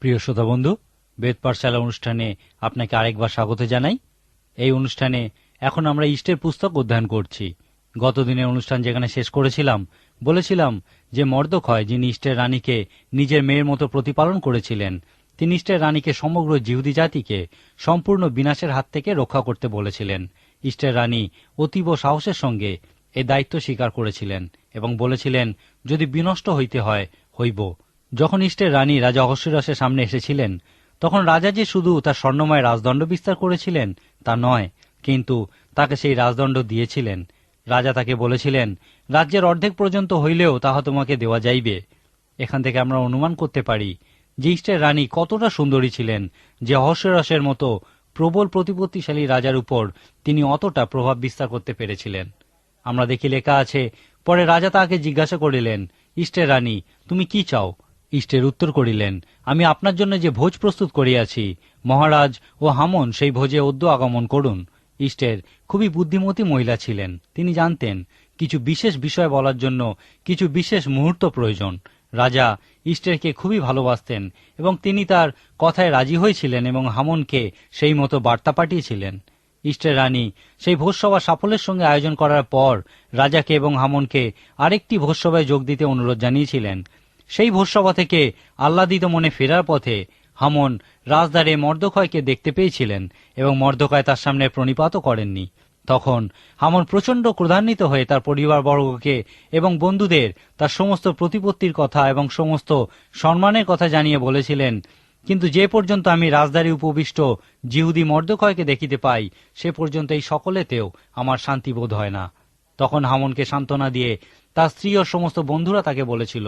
প্রিয় শ্রোতা বন্ধু, বেদ পাঠশালা অনুষ্ঠানে আপনাকে আরেকবার স্বাগত জানাই। এই অনুষ্ঠানে এখন আমরা ইষ্টের পুস্তক অধ্যয়ন করছি। গত দিনের অনুষ্ঠান যেখানে শেষ করেছিলাম, বলেছিলাম যে মর্দক্ষয় যিনি ইষ্টের রানীকে নিজের মেয়ের মতো প্রতিপালন করেছিলেন, তিনি ইষ্টের রানীকে সমগ্র জিহুদি জাতিকে সম্পূর্ণ বিনাশের হাত থেকে রক্ষা করতে বলেছিলেন। ইষ্টের রানী অতীব সাহসের সঙ্গে এ দায়িত্ব স্বীকার করেছিলেন এবং বলেছিলেন, যদি বিনষ্ট হইতে হয়, হইব। যখন ইষ্টের রানী রাজা অহস্যরসের সামনে এসেছিলেন, তখন রাজা যে শুধু তার স্বর্ণময় রাজদণ্ড বিস্তার করেছিলেন, তা নয়, কিন্তু তাকে সেই রাজদণ্ড দিয়েছিলেন। রাজা তাকে বলেছিলেন, রাজ্যের অর্ধেক পর্যন্ত হইলেও তাহা তোমাকে দেওয়া যাইবে। এখান থেকে আমরা অনুমান করতে পারি যে ইষ্টের রানী কতটা সুন্দরী ছিলেন, যে অহস্যরসের মতো প্রবল প্রতিপত্তিশালী রাজার উপর তিনি অতটা প্রভাব বিস্তার করতে পেরেছিলেন। আমরা দেখি লেখা আছে, পরে রাজা তাহাকে জিজ্ঞাসা করিলেন, ইষ্টের রানী, তুমি কি চাও? ইষ্টের উত্তর করিলেন, আমি আপনার জন্য যে ভোজ প্রস্তুত করিয়াছি, মহারাজ ও হামন সেই ভোজে অদ্য আগমন করুন। ইষ্টের খুবই বুদ্ধিমতী মহিলা ছিলেন। তিনি জানতেন, কিছু বিশেষ বিষয় বলার জন্য কিছু বিশেষ মুহূর্ত প্রয়োজন। রাজা ইষ্টেরকে খুবই ভালোবাসতেন এবং তিনি তার কথায় রাজি হয়েছিলেন এবং হামনকে সেই মতো বার্তা পাঠিয়েছিলেন। ইষ্টের রানী সেই ভোজসভা সাফল্যের সঙ্গে আয়োজন করার পর রাজাকে এবং হামনকে আরেকটি ভোজসভায় যোগ দিতে অনুরোধ জানিয়েছিলেন। সেই ভোজসভা থেকে আহ্লাদিত মনে ফেরার পথে হামন রাজদারে মর্দক্ষয়কে দেখতে পেয়েছিলেন এবং মর্দক্ষয় তার সামনে প্রণিপাতও করেননি। তখন হামন প্রচণ্ড ক্রধান্বিত হয়ে তার পরিবারবর্গকে এবং বন্ধুদের তার সমস্ত প্রতিপত্তির কথা এবং সমস্ত সম্মানের কথা জানিয়ে বলেছিলেন, কিন্তু যে পর্যন্ত আমি রাজদারি উপবিষ্ট জিহুদি মর্দক্ষয়কে দেখিতে পাই, সে পর্যন্ত এই সকলেতেও আমার শান্তি বোধ হয় না। তখন হামনকে সান্ত্বনা দিয়ে তার স্ত্রী ও সমস্ত বন্ধুরা তাকে বলেছিল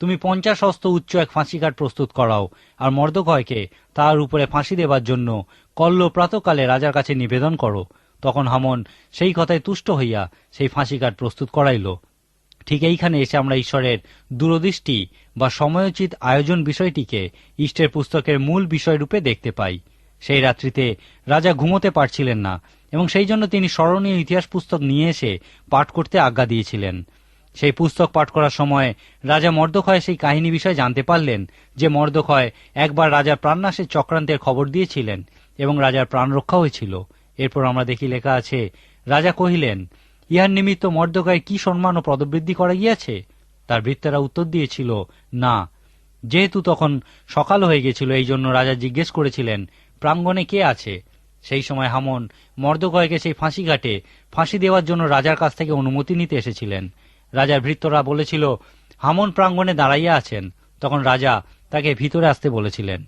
তুমি পঞ্চাশ হস্ত উচ্চ এক ফাঁসিঘাট প্রস্তুত করাও, আর মর্দকয়কে তার উপরে ফাঁসি দেবার জন্য কল্ল প্রাতকালে রাজার কাছে নিবেদন করো। তখন হামন সেই কথায় তুষ্ট হইয়া সেই ফাঁসিঘাট প্রস্তুত করাইল। ঠিক এইখানে এসে আমরা ঈশ্বরের দূরদৃষ্টি বা সময়োচিত আয়োজন বিষয়টিকে ইষ্টের পুস্তকের মূল বিষয়রূপে দেখতে পাই। সেই রাত্রিতে রাজা ঘুমোতে পারছিলেন না, এবং সেই জন্য তিনি স্মরণীয় ইতিহাস পুস্তক নিয়ে এসে পাঠ করতে আজ্ঞা দিয়েছিলেন। সেই পুস্তক পাঠ করার সময় রাজা মর্দক্ষয় সেই কাহিনী বিষয়ে জানতে পারলেন যে মর্দক্ষয় একবার রাজার প্রাণনাশের চক্রান্তের খবর দিয়েছিলেন এবং রাজার প্রাণ রক্ষা হয়েছিল। এরপর আমরা দেখি লেখা আছে, রাজা কহিলেন, ইহার নিমিত্ত মর্দকায় কি সম্মান ও পদবৃদ্ধি করা গিয়াছে? তার বৃত্তেরা উত্তর দিয়েছিল, না। যেহেতু তখন সকাল হয়ে গেছিল এই জন্য রাজা জিজ্ঞেস করেছিলেন, প্রাঙ্গণে কে আছে? সেই সময় হামন মর্দকয়কে সেই ফাঁসি ঘাটে ফাঁসি দেওয়ার জন্য রাজার কাছ থেকে অনুমতি নিতে এসেছিলেন। রাজার ভৃত্যরা বলেছিল, হামন প্রাঙ্গণে দাঁড়াইয়া আছেন। তখন রাজা তাকে ভিতরে আসতে বলেছিলেন।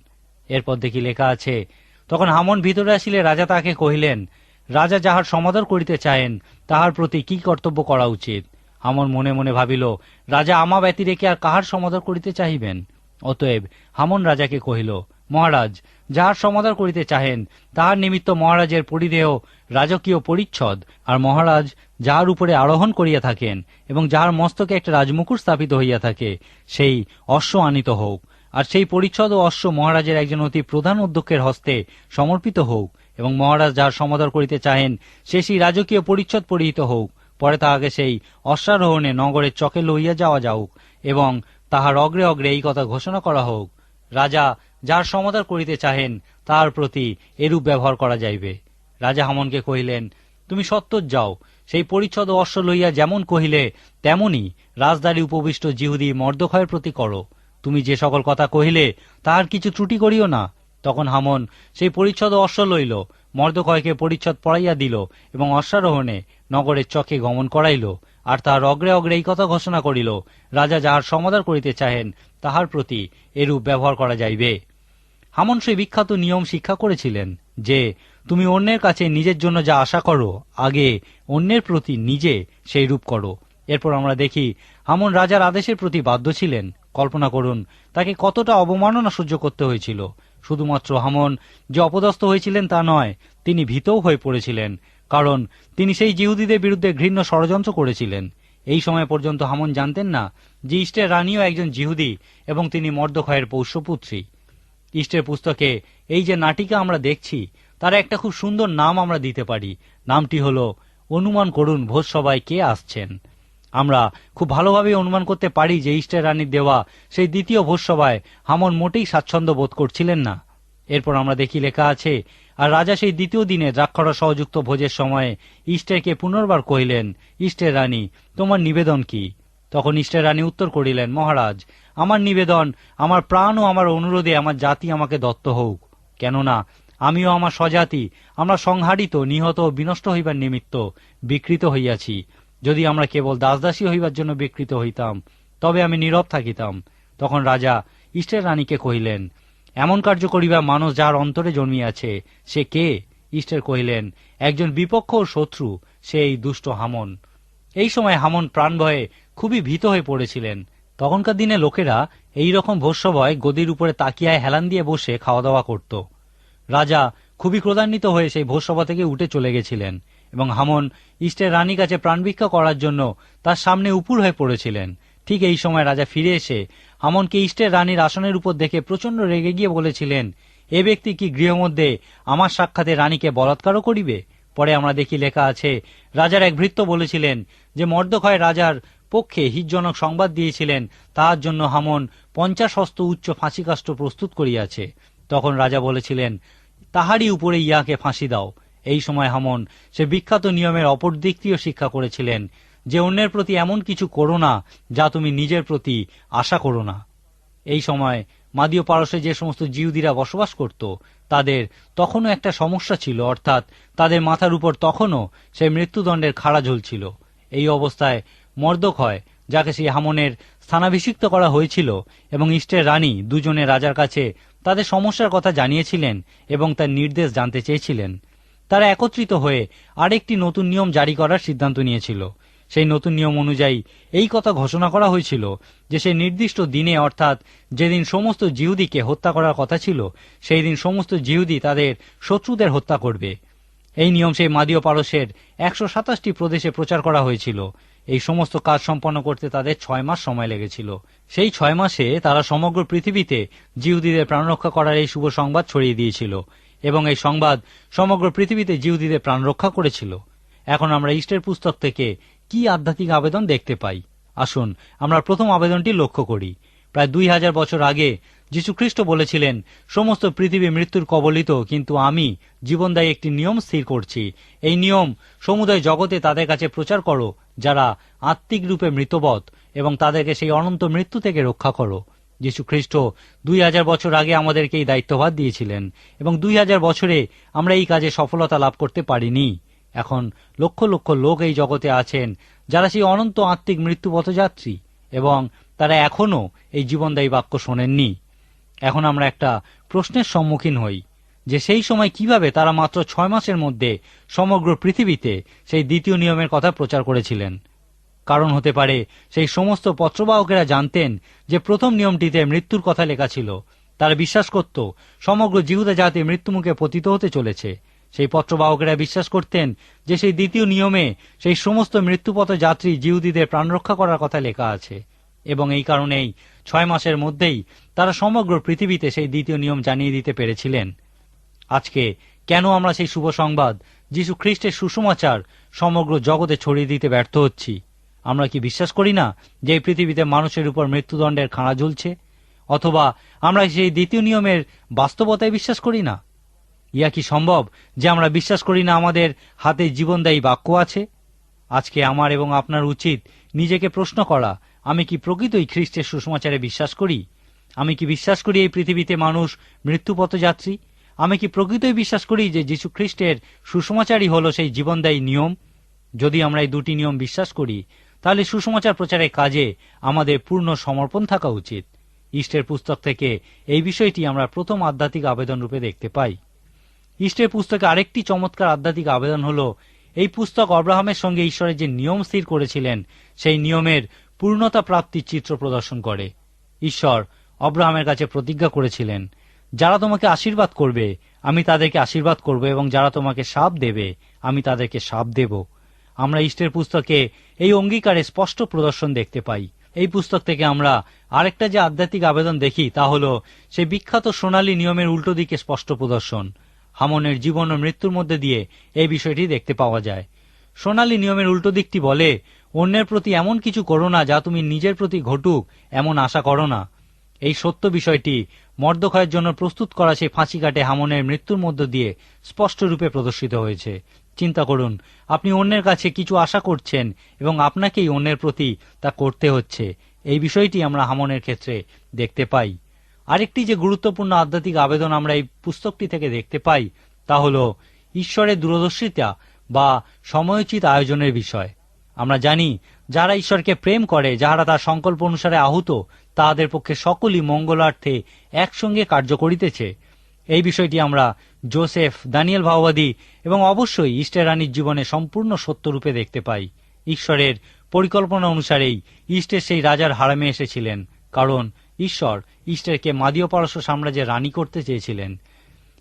এরপর দেখি লেখা আছে, তখন হামন ভিতরে আসিলে রাজা তাকে কহিলেন, রাজা যাহার সমাদর করিতে চাহেন, তাহার প্রতি কি কর্তব্য করা উচিত? হামন মনে মনে ভাবিল, রাজা আমা ব্যতি রেখে আর কাহার সমাদর করিতে চাহিবেন? অতএব হামন রাজাকে কহিল মহারাজ, যাহার সমাদর করিতে চাহেন, তাহার নিমিত্ত মহারাজের পরিদেহ, রাজকীয় পরিচ্ছদ, আর মহারাজ যাহার উপরে আরোহণ করিয়া থাকেন, এবং যাহার মস্তকে একটা রাজমুকুট স্থাপিত হইয়া থাকে, সেই অশ্ব আনিত হোক। আর সেই পরিচ্ছদ ও অশ্ব মহারাজের একজন অতি প্রধান অধ্যক্ষের হস্তে সমর্পিত হোক, এবং মহারাজ যাহার সমাদর করিতে চাহেন, সে সেই রাজকীয় পরিচ্ছদ পরিহিত হোক। পরে তাহাকে সেই অশ্বারোহণে নগরের চকে লইয়া যাওয়া যাওক এবং তাহার অগ্রে অগ্রে এই কথা ঘোষণা করা হোক, রাজা যার সমাদর করিতে চাহেন তাহার প্রতি এরূপ ব্যবহার করা যাইবে। রাজা হামনকে কহিলেন, তুমি সত্তর যাও। সেই পরিচ্ছদ অশ্ব লইয়া যেমন কহিলে, তেমনি রাজদারি উপবিষ্ট জিহুদি মর্দক্ষয়ের প্রতি করো। তুমি যে সকল কথা কহিলে, তাহার কিছু ত্রুটি করিও না। তখন হামন সেই পরিচ্ছদ অশ্ব লইল, মর্দক্ষয়কে পরিচ্ছদ পড়াইয়া দিল এবং অশ্বারোহণে নগরের চকে গমন করাইল। আর তাহার অগ্রে অগ্রে এই কথা ঘোষণা করিল, রাজা যাহার সমাদার করিতে চাহেন, তাহার প্রতি এরূপ ব্যবহার করা যাইবে। হামন সেই বিখ্যাত নিয়ম শিক্ষা করেছিলেন যে, তুমি অন্যের কাছে নিজের জন্য যা আশা করো, আগে অন্যের প্রতি নিজে সেই রূপ করো। এরপর আমরা দেখি হামন রাজার আদেশের প্রতি বাধ্য ছিলেন। কল্পনা করুন, তাকে কতটা অবমাননা সহ্য করতে হয়েছিল। শুধুমাত্র হামন যে অপদস্থ হয়েছিলেন তা নয়, তিনি ভীতও হয়ে পড়েছিলেন, কারণ তিনি সেই জিহুদীদের বিরুদ্ধে ঘৃণ্য ষড়যন্ত্র করেছিলেন। এই সময় পর্যন্ত হামন জানতেন না যে ইস্টের রানীও একজন জিহুদি এবং তিনি মর্দক্ষয়ের পৌষ্যপুত্রী। ইষ্টের পুস্তকে, এই যে নাটিকা আমরা দেখছি, তার একটা খুব সুন্দর নাম আমরা দিতে পারি। নামটি হলো, অনুমান করুন ভোজ সবাই কে আসছেন? আমরা খুব ভালোভাবে অনুমান করতে পারি যে ইষ্টের রানীর দেওয়া সেই দ্বিতীয় ভোজসভায় হামন মোটেই স্বাচ্ছন্দ্য বোধ করছিলেন না। এরপর আমরা দেখি লেখা আছে, আর রাজা সেই দ্বিতীয় দিনে দ্রাক্ষরা সহযুক্ত ভোজের সময়ে ইষ্টেরকে পুনর্বার কহিলেন, ইষ্টের রানী, তোমার নিবেদন কি তখন ইষ্টের রানী উত্তর করিলেন, মহারাজ আমার নিবেদন, আমার প্রাণ ও আমার অনুরোধে আমার জাতি আমাকে দত্ত হোক। কেননা, আমিও আমার স্বজাতি, আমরা সংহারিত, নিহত ও বিনষ্ট হইবার নিমিত্ত বিকৃত হইয়াছি। যদি আমরা কেবল দাসদাসী হইবার জন্য বিকৃত হইতাম, তবে আমি নীরব থাকিতাম। তখন রাজা ইষ্টের রানীকে কহিলেন, এমন কার্য করিবা মানুষ যার অন্তরে জন্মিয়াছে, সে কে? ইষ্টের কহিলেন, একজন বিপক্ষ শত্রু, সে এই দুষ্ট হামন। এই সময় হামন প্রাণ ভয়ে খুবই ভীত হয়ে পড়েছিলেন। তখনকার দিনে লোকেরা এই রকম ভোস্যভয় গদির উপরে তাকিয়ায় হেলান দিয়ে বসে খাওয়া দাওয়া করত। রাজা খুবই ক্রোধান্বিত হয়ে সেই ভোজসভা থেকে উঠে চলে গেছিলেন এবং হামন ইষ্টের রানী কাছে প্রাণভিক্ষা করার জন্য তার সামনে উপুর হয়ে পড়েছিলেন। ঠিক এই সময় রাজা ফিরে এসে হামনকে ইষ্টের রানীর আসনের উপর দেখে প্রচণ্ড রেগে গিয়ে বলেছিলেন, এ ব্যক্তি কি গৃহমধ্যে আমার সাক্ষাতে রানীকে বলাৎকারও করিবে? পরে আমরা দেখি লেখা আছে, রাজার এক ভৃত্য বলেছিলেন যে মর্দক্ষয় রাজার পক্ষে হিতজনক সংবাদ দিয়েছিলেন তাহার জন্য হামন পঞ্চাশ হস্ত উচ্চ ফাঁসিকাষ্ট প্রস্তুত করিয়াছে। তখন রাজা বলেছিলেন, তাহারই উপরে ইয়াকে ফাঁসি দাও। এই সময় হামন সে বিখ্যাত নিয়মের অপর দিকটিও শিক্ষা করেছিলেন যে অন্যের প্রতি এমন কিছু করো না যা তুমি নিজের প্রতি আশা করো না। এই সময় মাদীয় পারসে যে সমস্ত জিউদিরা বসবাস করত, তাদের তখনও একটা সমস্যা ছিল, অর্থাৎ তাদের মাথার উপর তখনও সেই মৃত্যুদণ্ডের খাড়া ঝুলছিল। এই অবস্থায় মর্দক হয়, যাকে সেই হামনের স্থানাভিষিক্ত করা হয়েছিল এবং ইষ্টের রানী দুজনে রাজার কাছে তাদের সমস্যার কথা জানিয়েছিলেন এবং তার নির্দেশ জানতে চেয়েছিলেন। তারা একত্রিত হয়ে আরেকটি নতুন নিয়ম জারি করার সিদ্ধান্ত নিয়েছিল। সেই নতুন নিয়ম অনুযায়ী এই কথা ঘোষণা করা হয়েছিল যে সেই নির্দিষ্ট দিনে, অর্থাৎ যেদিন সমস্ত জিহুদিকে হত্যা করার কথা ছিল, সেই দিন সমস্ত জিহুদি তাদের শত্রুদের হত্যা করবে। এই নিয়ম সেই মাদীয় পারস্যের একশো সাতাশটি প্রদেশে প্রচার করা হয়েছিল। এই সমস্ত কাজ সম্পন্ন করতে তাদের ছয় মাস সময় লেগেছিল। সেই ছয় মাসে তারা সমগ্র পৃথিবীতে জিহুদিদের প্রাণরক্ষা করার এই শুভ সংবাদ ছড়িয়ে দিয়েছিল এবং এই সংবাদ সমগ্র পৃথিবীতে জিহুদিদের প্রাণ রক্ষা করেছিল। এখন আমরা ইস্টের পুস্তক থেকে কি আধ্যাত্মিক আবেদন দেখতে পাই? আসুন, আমরা প্রথম আবেদনটি লক্ষ্য করি। প্রায় দুই হাজার বছর আগে যীশুখ্রিস্ট বলেছিলেন, সমস্ত পৃথিবী মৃত্যুর কবলিত, কিন্তু আমি জীবনদায়ী একটি নিয়ম স্থির করছি। এই নিয়ম সমুদয় জগতে তাদের কাছে প্রচার করো, যারা আত্মিক রূপে মৃতবৎ, এবং তাদেরকে সেই অনন্ত মৃত্যু থেকে রক্ষা করো। খ্রিস্ট দুই হাজার বছর আগে আমাদেরকে এই দায়িত্বভার দিয়েছিলেন, এবং দুই হাজার বছরে আমরা এই কাজে সফলতা লাভ করতে পারিনি। এখন লক্ষ লক্ষ লোক এই জগতে আছেন যারা সেই অনন্ত আত্মিক মৃত্যু পথযাত্রী এবং তারা এখনও এই জীবনদায়ী বাক্য শোনেননি। এখন আমরা একটা প্রশ্নের সম্মুখীন হই যে সেই সময় কীভাবে তারা মাত্র ছয় মাসের মধ্যে সমগ্র পৃথিবীতে সেই দ্বিতীয় নিয়মের কথা প্রচার করেছিলেন। কারণ হতে পারে সেই সমস্ত পত্রবাহকেরা জানতেন যে প্রথম নিয়মটিতে মৃত্যুর কথা লেখা ছিল। তারা বিশ্বাস করত, সমগ্র জিহুদা জাতি মৃত্যুমুখে পতিত হতে চলেছে। সেই পত্রবাহকেরা বিশ্বাস করতেন যে সেই দ্বিতীয় নিয়মে সেই সমস্ত মৃত্যুপথ যাত্রী জিহুদিদের প্রাণরক্ষা করার কথা লেখা আছে। এবং এই কারণেই ছয় মাসের মধ্যেই তারা সমগ্র পৃথিবীতে সেই দ্বিতীয় নিয়ম জানিয়ে দিতে পেরেছিলেন। আজকে কেন আমরা সেই শুভ সংবাদ, যীশু খ্রিস্টের সুসমাচার সমগ্র জগতে ছড়িয়ে দিতে ব্যর্থ হচ্ছি? আমরা কি বিশ্বাস করি না যে এই পৃথিবীতে মানুষের উপর মৃত্যুদণ্ডের খাঁড়া ঝুলছে? অথবা আমরা সেই দ্বিতীয় নিয়মের বাস্তবতায় বিশ্বাস করি না? ইয়া কি সম্ভব যে আমরা বিশ্বাস করি না আমাদের হাতে জীবনদায়ী বাক্য আছে? আজকে আমার এবং আপনার উচিত নিজেকে প্রশ্ন করা, আমি কি প্রকৃতই খ্রিস্টের সুষমাচারে বিশ্বাস করি? আমি কি বিশ্বাস করি এই পৃথিবীতে মানুষ মৃত্যুপথযাত্রী? আমি কি প্রকৃতই বিশ্বাস করি যে যীশু খ্রিস্টের সুষমাচারই হল সেই জীবনদায়ী নিয়ম? যদি আমরা এই দুটি নিয়ম বিশ্বাস করি, তাহলে সুষমাচার প্রচারের কাজে আমাদের পূর্ণ সমর্পণ থাকা উচিত। ইষ্টের পুস্তক থেকে এই বিষয়টি আমরা প্রথম আধ্যাত্মিক আবেদন রূপে দেখতে পাই। ইষ্টের পুস্তকে আরেকটি চমৎকার আধ্যাত্মিক আবেদন হলো, এই পুস্তক অব্রাহামের সঙ্গে ঈশ্বরের যে নিয়ম স্থির করেছিলেন, সেই নিয়মের পূর্ণতা প্রাপ্তির চিত্র প্রদর্শন করে। ঈশ্বর অব্রাহামের কাছে প্রতিজ্ঞা করেছিলেন, যারা তোমাকে আশীর্বাদ করবে, আমি তাদেরকে আশীর্বাদ করব এবং যারা তোমাকে সাপ দেবে, আমি তাদেরকে সাপ দেব। আমরা ইষ্টের পুস্তকে এই অঙ্গীকারে স্পষ্ট প্রদর্শন দেখতে পাই। এই পুস্তক থেকে আমরা আরেকটা যে আধ্যাত্মিক আবেদন দেখি, তা হল সেই বিখ্যাত সোনালী নিয়মের উল্টো দিকে স্পষ্ট প্রদর্শন। হামনের জীবন ও মৃত্যুর মধ্যে দিয়ে এই বিষয়টি দেখতে পাওয়া যায়। সোনালী নিয়মের উল্টো দিকটি বলে, অন্যের প্রতি এমন কিছু করো না যা তুমি নিজের প্রতি ঘটুক, এমন আশা করো না। এই সত্য বিষয়টি মর্দক্ষয়ের জন্য প্রস্তুত করা সেই ফাঁসি কাটে হামনের মৃত্যুর মধ্য দিয়ে স্পষ্ট রূপে প্রদর্শিত হয়েছে। চিন্তা করুন, আপনি অন্যের কাছে কিছু আশা করছেন এবং আপনাকেই অন্যের প্রতি তা করতে হচ্ছে। এই বিষয়টি আমরা হামনের ক্ষেত্রে দেখতে পাই। আরেকটি যে গুরুত্বপূর্ণ আধ্যাত্মিক আবেদন আমরা এই পুস্তকটি থেকে দেখতে পাই, তা হল ঈশ্বরের দূরদর্শিতা বা সময়োচিত আয়োজনের বিষয়। আমরা জানি, যারা ঈশ্বরকে প্রেম করে, যাহারা তার সংকল্প অনুসারে আহত, তাহাদের পক্ষে সকলই মঙ্গলার্থে একসঙ্গে কার্য করিতেছে। এই বিষয়টি আমরা জোসেফ, দানিয়েল ভাওবাদী এবং অবশ্যই ইস্টের রানীর জীবনে সম্পূর্ণ সত্যরূপে দেখতে পাই। ঈশ্বরের পরিকল্পনা অনুসারেই ইস্টের সেই রাজার হারামে এসেছিলেন, কারণ ঈশ্বর ইস্টেরকে মাদীয় পারস্য সাম্রাজ্যের রানী করতে চেয়েছিলেন।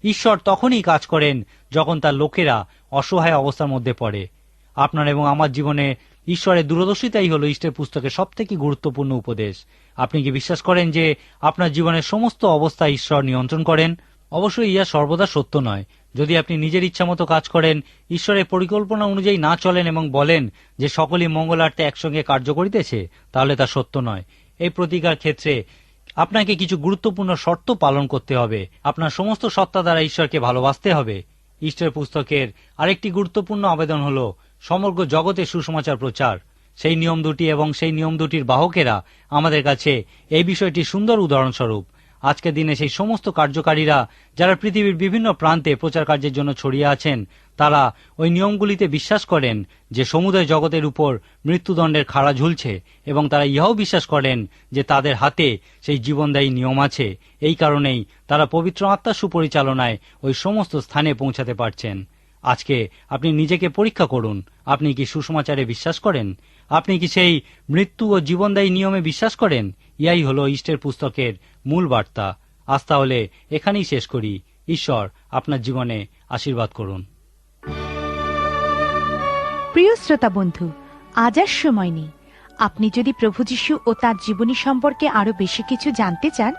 ঈশ্বর তখনই কাজ করেন যখন তার লোকেরা অসহায় অবস্থার মধ্যে পড়ে। আপনার এবং আমার জীবনে ঈশ্বরের দূরদর্শিতাই হলো ইষ্টের পুস্তকের সব থেকে গুরুত্বপূর্ণ উপদেশ। আপনি কি বিশ্বাস করেন যে আপনার জীবনের সমস্ত অবস্থা ঈশ্বর নিয়ন্ত্রণ করেন? অবশ্যই ইহা সর্বদা সত্য নয়। যদি আপনি নিজের ইচ্ছামতো কাজ করেন, ঈশ্বরের পরিকল্পনা অনুযায়ী না চলেন এবং বলেন যে সকলেই মঙ্গলার্থে একসঙ্গে কার্য করিতেছে, তাহলে তা সত্য নয়। এই প্রতিকার ক্ষেত্রে আপনাকে কিছু গুরুত্বপূর্ণ শর্ত পালন করতে হবে। আপনার সমস্ত সত্তা দ্বারা ঈশ্বরকে ভালোবাসতে হবে। ঈশ্বর পুস্তকের আরেকটি গুরুত্বপূর্ণ আবেদন হল, সমগ্র জগতে সুসমাচার প্রচার। সেই নিয়ম দুটি এবং সেই নিয়ম দুটির বাহকেরা আমাদের কাছে এই বিষয়টি সুন্দর উদাহরণস্বরূপ। আজকের দিনে সেই সমস্ত কার্যকারীরা, যারা পৃথিবীর বিভিন্ন প্রান্তে প্রচার কার্যের জন্য ছড়িয়ে আছেন, তারা ওই নিয়মগুলিতে বিশ্বাস করেন যে সমুদয় জগতের উপর মৃত্যুদণ্ডের খাড়া ঝুলছে এবং তারা ইহাও বিশ্বাস করেন যে তাদের হাতে সেই জীবনদায়ী নিয়ম আছে। এই কারণেই তারা পবিত্র আত্মার সুপরিচালনায় ওই সমস্ত স্থানে পৌঁছাতে পারছেন। আজকে আপনি নিজেকে পরীক্ষা করুন। আপনি কি সুসমাচারে বিশ্বাস করেন? আপনি কি সেই মৃত্যু ও জীবনদায়ী নিয়মে বিশ্বাস করেন? ইয়াই হলো ইষ্টের পুস্তকের মূল বার্তা। আজ তাহলে এখানেই শেষ করি। ঈশ্বর আপনার জীবনে আশীর্বাদ করুন। প্রিয় শ্রোতা বন্ধু, আজ আর সময় নেই। আপনি যদি প্রভু যীশু ও তার জীবনী সম্পর্কে আরও বেশি কিছু জানতে চান,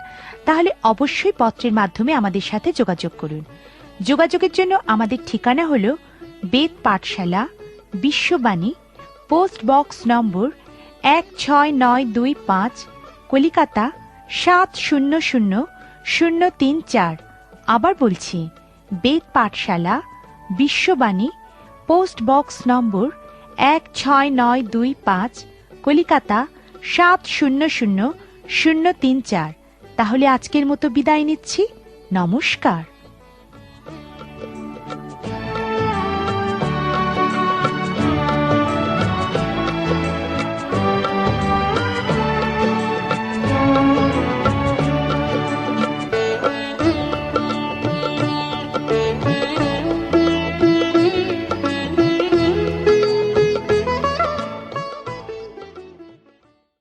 তাহলে অবশ্যই পত্রের মাধ্যমে আমাদের সাথে যোগাযোগ করুন। যোগাযোগের জন্য আমাদের ঠিকানা হল বেদ পাঠশালা, বিশ্ববাণী, পোস্ট বক্স নম্বর এক ছয় নয় দুই পাঁচ, কলিকাতা সাত শূন্য শূন্য শূন্য তিন চার। আবার বলছি, বেদ পাঠশালা, বিশ্ববাণী, পোস্ট বক্স নম্বর এক ছয় নয় দুই পাঁচ, কলিকাতা সাত শূন্য শূন্য শূন্য তিন চার। তাহলে আজকের মতো বিদায় নিচ্ছি। নমস্কার।